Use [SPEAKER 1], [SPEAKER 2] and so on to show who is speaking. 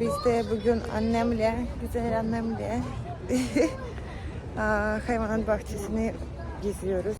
[SPEAKER 1] Biz de bugün annemle, güzel annemle hayvanat bahçesini geziyoruz.